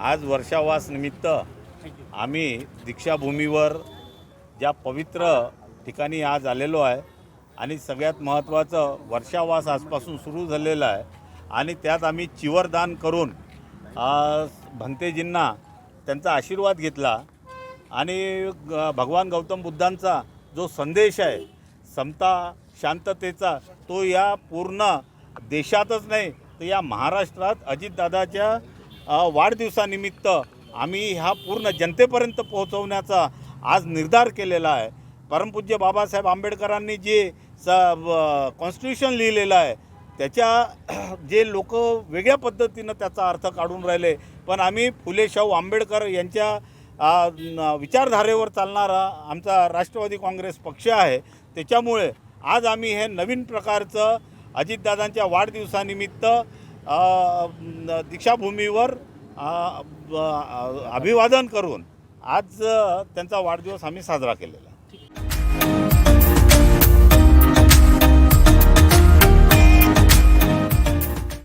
आज वर्षावास निमित्त आम्ही दीक्षाभूमीवर ज्या पवित्र ठिकाणी आज आलेलो आहे आणि सगळ्यात महत्त्वाचं वर्षावास आजपासून सुरू झालेलं आहे आणि त्यात आम्ही चिवरदान करून भंतेजींना त्यांचा आशीर्वाद घेतला आणि ग- भगवान गौतम बुद्धांचा जो संदेश आहे समता शांततेचा तो या पूर्ण देशातच नाही तर या महाराष्ट्रात अजितदादाच्या वाढदिवसानिमित्त आम्ही हा पूर्ण जनतेपर्यंत पोहोचवण्याचा आज निर्धार केलेला आहे. परमपूज्य बाबासाहेब आंबेडकरांनी जे स कॉन्स्टिट्यूशन लिहिलेलं आहे त्याच्या जे लोक वेगळ्या पद्धतीनं त्याचा अर्थ काढून राहिले. पण आम्ही फुले शाहू आंबेडकर यांच्या विचारधारेवर चालणारा आमचा राष्ट्रवादी काँग्रेस पक्ष आहे. त्याच्यामुळे आज आम्ही हे नवीन प्रकारचं अजितदादांच्या वाढदिवसानिमित्त दीक्षाभूमीवर अभिवादन करून आज त्यांचा वाढदिवस आम्ही साजरा केलेला